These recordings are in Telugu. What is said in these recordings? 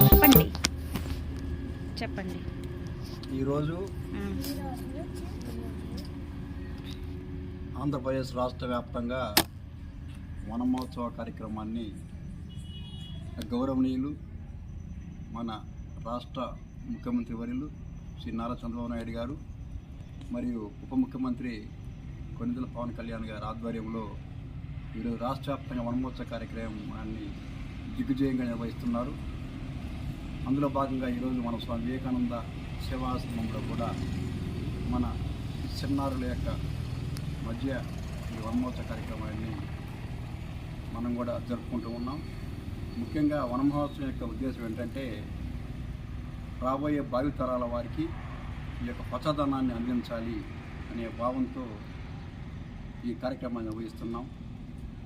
చెప్పండి చెప్పండి ఈరోజు. ఆంధ్రప్రదేశ్ రాష్ట్ర వ్యాప్తంగా వనమహోత్సవ కార్యక్రమాన్ని గౌరవనీయులు మన రాష్ట్ర ముఖ్యమంత్రి వర్యులు శ్రీ నారా చంద్రబాబు నాయుడు గారు మరియు ఉప ముఖ్యమంత్రి కొనిదల పవన్ కళ్యాణ్ గారి ఆధ్వర్యంలో ఈరోజు రాష్ట్ర వ్యాప్తంగా వనమహోత్సవ కార్యక్రమాన్ని దిగ్విజయంగా నిర్వహిస్తున్నారు. అందులో భాగంగా ఈరోజు మన స్వామి వివేకానంద సేవాశ్రమంలో కూడా మన చిన్నారుల యొక్క మధ్య ఈ వనమహోత్సవ కార్యక్రమాన్ని మనం కూడా జరుపుకుంటూ ఉన్నాం. ముఖ్యంగా వనమహోత్సవం యొక్క ఉద్దేశం ఏంటంటే రాబోయే భావితరాల వారికి ఈ యొక్క పచ్చదనాన్ని అందించాలి అనే భావంతో ఈ కార్యక్రమాన్ని నిర్వహిస్తున్నాం.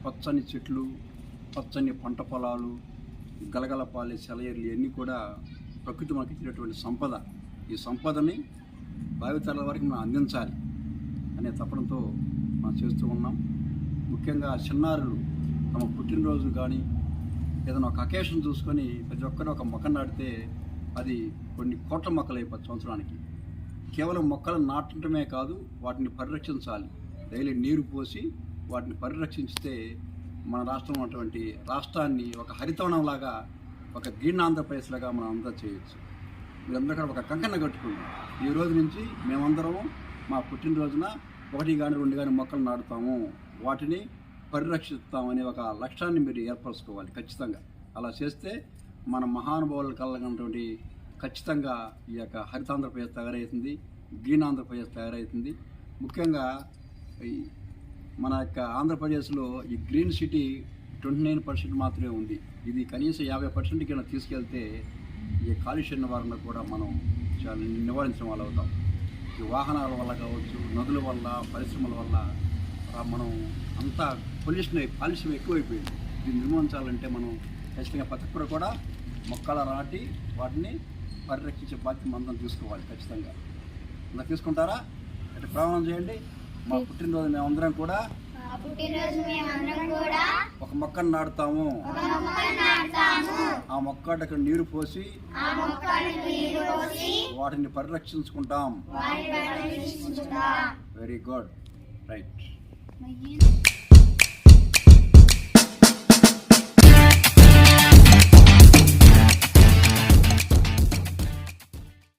పచ్చని చెట్లు పచ్చని పంట పొలాలు గలగలపాలి సెలయేర్లు ఇవన్నీ కూడా ప్రకృతి మనకి ఇచ్చినటువంటి సంపద. ఈ సంపదని భావితరాల వరకు మనం అందించాలి అనే తపనతో మనం చేస్తూ ఉన్నాం. ముఖ్యంగా చిన్నారులు తమ పుట్టినరోజు కానీ ఏదైనా ఒక అకేషన్ చూసుకొని ప్రతి ఒక్కరు ఒక మొక్క నాటితే అది కొన్ని కోట్ల మొక్కలు అయిపోతుంది సంవత్సరానికి. కేవలం మొక్కలు నాటడమే కాదు వాటిని పరిరక్షించాలి. డైలీ నీరు పోసి వాటిని పరిరక్షించితే మన రాష్ట్రం ఉన్నటువంటి రాష్ట్రాన్ని ఒక హరితవనంలాగా ఒక గ్రీన్ ఆంధ్రప్రదేశ్లాగా మనం అంతా చేయొచ్చు. మీరందరూ ఒక కంకణ కట్టుకుంది. ఈ రోజు నుంచి మేమందరం మా పుట్టినరోజున ఒకటి కానీ రెండు కానీ మొక్కలు నాటుతాము. వాటిని పరిరక్షిస్తామనే ఒక లక్ష్యాన్ని మీరు ఏర్పరచుకోవాలి ఖచ్చితంగా. అలా చేస్తే మన మహానుభావులు కలగనటువంటి ఖచ్చితంగా ఈ యొక్క హరితాంధ్రప్రదేశ్ తయారవుతుంది గ్రీన్ ఆంధ్రప్రదేశ్ తయారవుతుంది. ముఖ్యంగా మన యొక్క ఆంధ్రప్రదేశ్లో ఈ green city twenty nine percent మాత్రమే ఉంది. ఇది కనీసం యాభై పర్సెంట్కి అయినా తీసుకెళ్తే ఈ కాలుష్య నివారణ కూడా మనం చాలా నివారించడం వల్ల అవుతాం ఈ వాహనాల వల్ల కావచ్చు నదుల వల్ల పరిశ్రమల వల్ల మనం అంతా పొల్యూషన్ అయి కాలుష్యం ఎక్కువైపోయింది. దీన్ని నిర్మించాలంటే మనం ఖచ్చితంగా ప్రతి ఒక్కరు కూడా మొక్కల నాటి వాటిని పరిరక్షించే బాధ్యత మనం తీసుకోవాలి ఖచ్చితంగా. ఇలా తీసుకుంటారా? అంటే ప్రమాణం చేయండి. మా పుట్టినరోజు మేమందరం కూడా ఒక మొక్కను నాటుతాము. ఆ మొక్కకు నీరు పోసి వాటిని పరిరక్షించుకుంటాం. Very good right